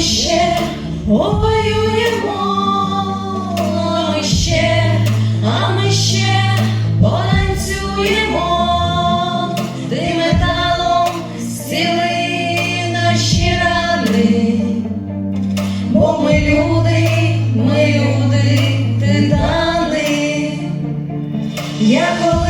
ще воюємо, ще, а ми ще потанцюємо, ти металом зціли наші рани, бо ми люди, ми люди, титани. Я коли